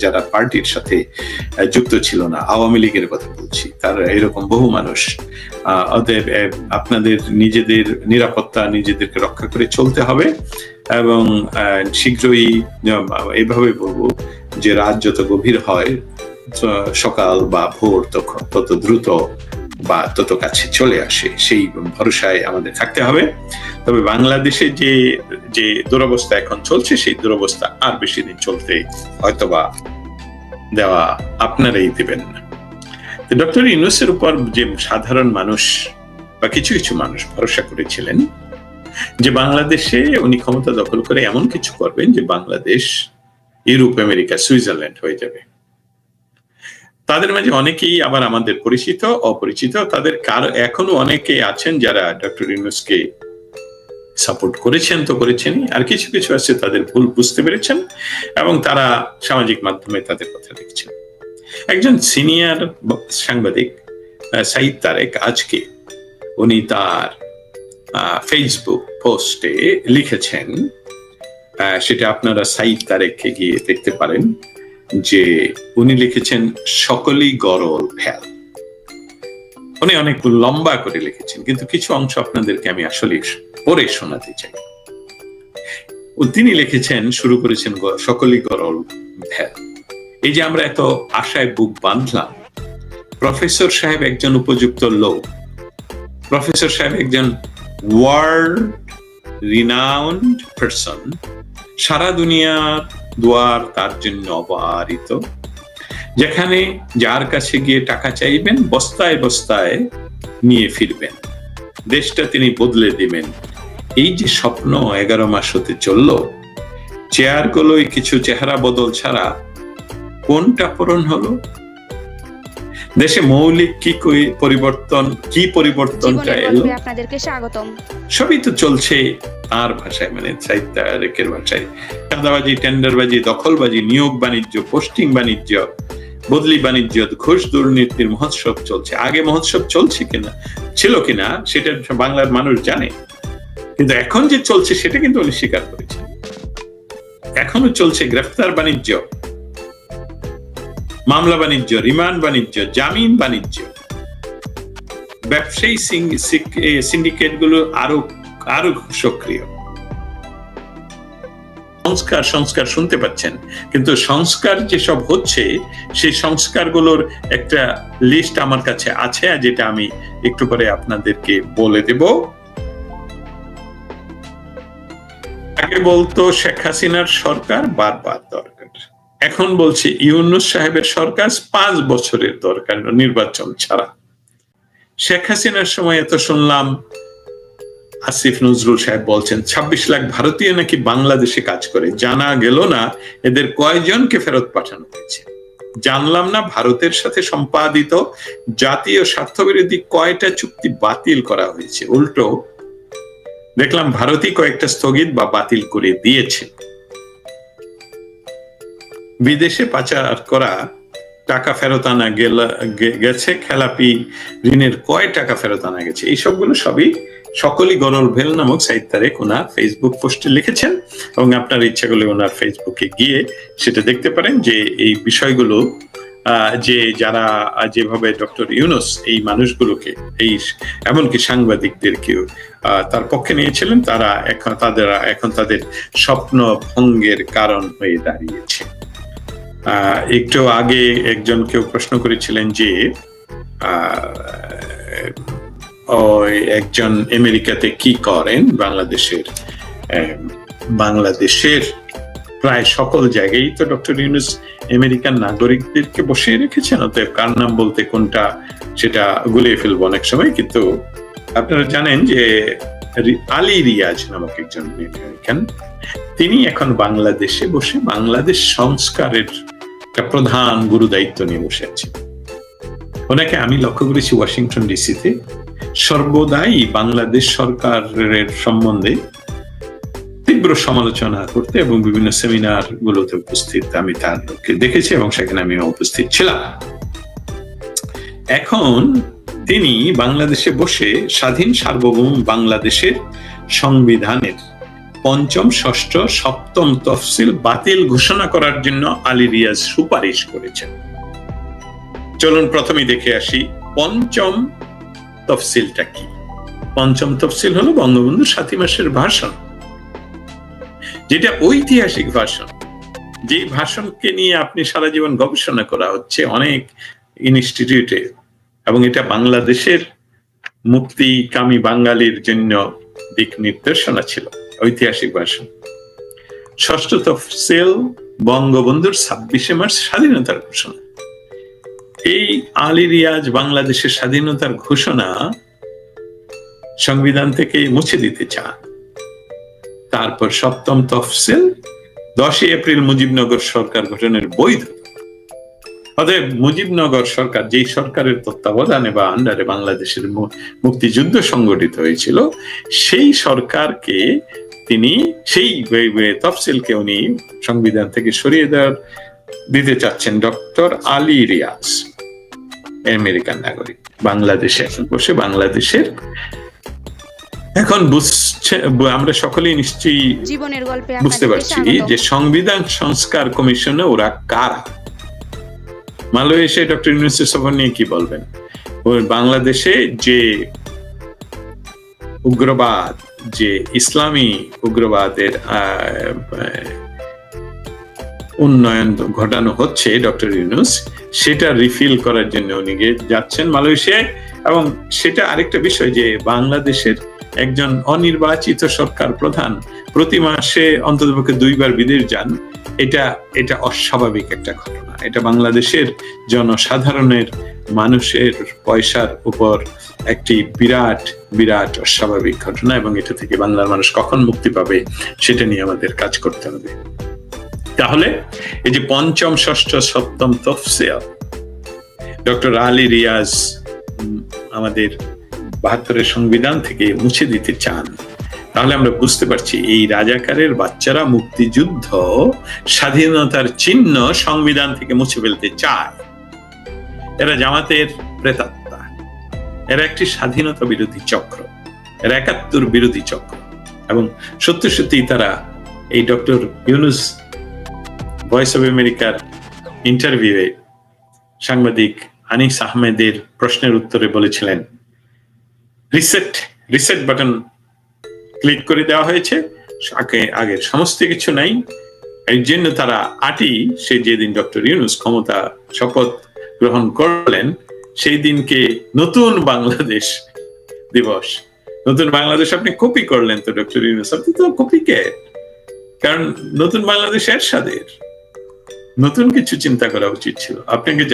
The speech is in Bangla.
যারা পার্টির সাথে যুক্ত ছিল না, আওয়ামী লীগের কথা বলছি, তার এরকম বহু মানুষ অতএব আপনাদের নিজেদের নিরাপত্তা নিজেদেরকে রক্ষা করে চলতে হবে এবং শীঘ্রই এভাবে বলব যে রাত যত গভীর হয় সকাল বা ভোর তখন তত দ্রুত বা তত কাছে চলে আসে, সেই ভরসায় আমাদের থাকতে হবে। তবে বাংলাদেশে যে যে দুরবস্থা এখন চলছে, সেই দুরবস্থা আর বেশি দিন চলতে হয়তোবা দেওয়া আপনারাই দেবেন না। ডক্টর ইউনুসের উপর যে সাধারণ মানুষ বা কিছু কিছু মানুষ ভরসা করেছিলেন, যে বাংলাদেশে উনি ক্ষমতা দখল করে এমন কিছু করবেন যে বাংলাদেশ ইউরোপ, আমেরিকা, সুইজারল্যান্ড হয়ে যাবে। তাদের মাঝে অনেকেই আবার আমাদের পরিচিত, অপরিচিত। তাদের কারও, এখনও অনেকে আছেন যারা ডক্টর ইউনুসকে সাপোর্ট করেছেন তো করেছেনই। আর কিছু কিছু আছে তাদের ভুল বুঝতে পেরেছেন এবং তারা সামাজিক মাধ্যমে তাদের কথা লিখছেন। একজন সিনিয়র সাংবাদিক সাইদ তারেক আজকে উনি তার ফেসবুক পোস্টে লিখেছেন সেটা আপনারা সাইদ তারেককে গিয়ে দেখতে পারেন। যে উনি লিখেছেন সকলেই গরল ভ্যাল উনি অনেক লম্বা করে লিখেছেন, কিন্তু কিছু অংশ আপনাদেরকে আমি আসলে পড়ে শোনাতে চাই। তিনি লিখেছেন, শুরু করেছেন সকলেই গরল ভ্যাল এই যে আমরা এত আশায় বুক বাঁধলাম, প্রফেসর সাহেব একজন উপযুক্ত লোক। প্রফেসর সাহেব একজন ওয়ার্ল্ড রিনাউন্ড পারসন সারা দুনিয়ার দুয়ার তার জন্য অবারিত যেখানে যার কাছে গিয়ে টাকা চাইবেন, বস্তায় বস্তায় নিয়ে ফিরবেন। দেশটা তিনি বদলে দিবেন। এই যে স্বপ্ন এগারো মাস হতে চলল চেয়ারগুলোই কিছু চেহারা বদল ছাড়া কোনটা পূরণ হলো? দেশে মৌলিক কি পরিবর্তন কি পরিবর্তনটা জীবনের এলো আপনাদেরকে স্বাগতম। সবই তো চলছে তার ভাষায় মানে সাহিত্য রেকের ভাষায়। চাঁদাবাজি টেন্ডারবাজি দখলবাজি নিয়োগ বাণিজ্য পোস্টিং বাণিজ্য বদলি বাণিজ্য ঘুষ দুর্নীতির মহোৎসব চলছে। আগে মহোৎসব চলছে কিনা ছিল কিনা সেটা বাংলার মানুষ জানে। কিন্তু এখন যে চলছে সেটা কিন্তু উনি স্বীকার করেছেন। এখনও চলছে গ্রেফতার বাণিজ্য। মামলা বাণিজ্য, রিমান্ড বাণিজ্য, জামিন বাণিজ্য। ব্যবসায়ী সিন্ডিকেটগুলো আরও আরও সক্রিয়। সংস্কার সংস্কার শুনতে পাচ্ছেন। কিন্তু সংস্কার যেসব হচ্ছে, সেই সংস্কারগুলোর একটা লিস্ট আমার কাছে আছে যেটা আমি একটু পরে আপনাদেরকে বলে দেব। আগে বলতো শেখ হাসিনার সরকার বারবার দরকার এখন বলছে, ইউনুস সাহেবের সরকার পাঁচ বছরের দরকার নির্বাচন ছাড়া। শেখ হাসিনার সময় এত শুনলাম, আসিফ নজরুল সাহেব বলছেন ২৬ লাখ ভারতীয় নাকি বাংলাদেশে কাজ করে। জানা গেল না, এদের কয়জনকে ফেরত পাঠানো হয়েছে। জানলাম না, ভারতের সাথে সম্পাদিত জাতীয় স্বার্থবিরোধী কয়টা চুক্তি বাতিল করা হয়েছে। উল্টো, দেখলাম ভারতই কয়েকটা স্থগিত বা বাতিল করে দিয়েছে। বিদেশে পাচার করা টাকা ফেরত আনা গেছে, খেলাপি ঋণের কয় টাকা ফেরত আনা গেছে? এই সবগুলো সবই সকলই গরল ভেল নামক সাহিত্যারে ওনার ফেসবুক পোস্টে লিখেছেন এবং আপনার ইচ্ছা করলে ওনার ফেসবুকে গিয়ে সেটা দেখতে পারেন যে এই বিষয়গুলো যে যারা যেভাবে ডক্টর ইউনুস এই মানুষগুলোকে, এই এমনকি সাংবাদিকদেরকেও তার পক্ষে নিয়েছিলেন, তারা এখন তাদের এখন তাদের স্বপ্ন ভঙ্গের কারণ হয়ে দাঁড়িয়েছে। একটু আগে একজন কেউ প্রশ্ন করেছিলেন যে একজন আমেরিকাতে কি করেন? বাংলাদেশের বাংলাদেশের প্রায় সকল জায়গায় তো ডক্টর ইউনুস আমেরিকান নাগরিকদেরকে বসিয়ে রেখেছেন, অতএব কার নাম বলতে কোনটা সেটা গুলিয়ে ফেলব অনেক সময়, কিন্তু আপনারা জানেন যে আলী রিয়াজ নামক একজন আমেরিকান তিনি এখন বাংলাদেশে বসে বাংলাদেশ সংস্কারের প্রধান গুরু দায়িত্ব নিয়ে বসে আছেন ওনাকে আমি লক্ষ্য করেছি ওয়াশিংটন ডিসিতে। সর্বদাই বাংলাদেশ সরকারের সম্বন্ধে তীব্র সমালোচনা করতে এবং বিভিন্ন সেমিনার গুলোতে উপস্থিত আমি তারকে দেখেছি এবং সেখানে আমি উপস্থিত ছিলাম। এখন তিনি বাংলাদেশে বসে স্বাধীন সার্বভৌম বাংলাদেশের সংবিধানের পঞ্চম, ষষ্ঠ, সপ্তম তফসিল বাতিল ঘোষণা করার জন্য আলী রিয়াজ সুপারিশ করেছেন। চলুন প্রথমেই দেখে আসি পঞ্চম তফসিলটা কি। পঞ্চম তফসিল হলো বঙ্গবন্ধু সাথী মাসের ভাষণ। যেটা ঐতিহাসিক ভাষণ। যে ভাষণকে নিয়ে আপনি সারা জীবন গবেষণা করা হচ্ছে অনেক ইনস্টিটিউটে এবং এটা বাংলাদেশের মুক্তি মুক্তিকামী বাঙালির জন্য দিক নির্দেশনা ছিল। ঐতিহাসিক ভাষণ ষষ্ঠ তফসিল বঙ্গবন্ধুর ছাব্বিশে মার্চ স্বাধীনতার ঘোষণা। এই আলী রিয়াজ বাংলাদেশের স্বাধীনতার ঘোষণা সংবিধান থেকে মুছে দিতে চান। তারপর সপ্তম তফসিল দশই এপ্রিল মুজিবনগর সরকার গঠনের বৈধ। অতএব মুজিবনগর সরকার যেই সরকারের তত্ত্বাবধানে বা আন্ডারে বাংলাদেশের মুক্তিযুদ্ধ সংগঠিত হয়েছিল, সেই সরকারকে তিনি সেই তফসিলকে উনি সংবিধান থেকে সরিয়ে দেওয়ার দিতে চাচ্ছেন ডক্টর আলী রিয়াজ আমেরিকান নাগরিক বাংলাদেশে এখন বসে বাংলাদেশের। এখন বুঝছে আমরা সকলেই নিশ্চয়ই জীবনের গল্পে বুঝতে পারছি। যে সংবিধান সংস্কার কমিশনে ওরা কারা? মালয়েশিয়া ডক্টর ইউনুসের সফর নিয়ে কি বলবেন? ওই বাংলাদেশে যে উগ্রবাদ যে ইসলামী উগ্রবাদের উন্নয়ন ঘটানো হচ্ছে ডক্টর ইউনুস, সেটা রিফিল করার জন্য উনি যাচ্ছেন মালয়েশিয়ায়। এবং সেটা আরেকটা বিষয় যে বাংলাদেশের একজন অনির্বাচিত সরকার প্রধান প্রতি মাসে অন্ততপক্ষে দুইবার বিদেশ যান, এটা এটা অস্বাভাবিক একটা ঘটনা। এটা বাংলাদেশের জনসাধারণের মানুষের পয়সার উপর একটি বিরাট বিরাট অস্বাভাবিক ঘটনা এবং এটা থেকে বাংলার মানুষ কখন মুক্তি পাবে সেটা নিয়ে আমাদের কাজ করতে হবে। তাহলে এই যে পঞ্চম, ষষ্ঠ, সপ্তম তফসিল, ডক্টর আলী রিয়াজ আমাদের বাহাত্তরের সংবিধান থেকে মুছে দিতে চান। তাহলে আমরা বুঝতে পারছি, এই রাজাকারের বাচ্চারা মুক্তিযুদ্ধ, স্বাধীনতার চিহ্ন সংবিধান থেকে মুছে ফেলতে চায়। এরা জামাতের প্রেতাত্মা। এরা একটি স্বাধীনতা বিরোধী চক্র। এরা একাত্তর বিরোধী চক্র। এবং সত্যি সত্যি তারা এই ডক্টর ইউনুস ভয়েস অফ আমেরিকার ইন্টারভিউয়ে সাংবাদিক আনিস আহমেদের প্রশ্নের উত্তরে বলেছিলেন রিসেট রিসেট বাটন ক্লিক করে দেওয়া হয়েছে। আগে আগের সমস্ত কিছু নাই। এই জন্য তারা আটি সে যেদিন ডক্টর ইউনুস ক্ষমতা শপথ গ্রহণ করলেন, সেই দিনকে নতুন বাংলাদেশ দিবস। নতুন বাংলাদেশ আপনি কপি করলেন তো ডক্টর ইউনুস। আপনি তো কপি কে? কারণ নতুন বাংলাদেশ এরশাদের। নতুন কিছু চিন্তা করা উচিত ছিল। আপনাকে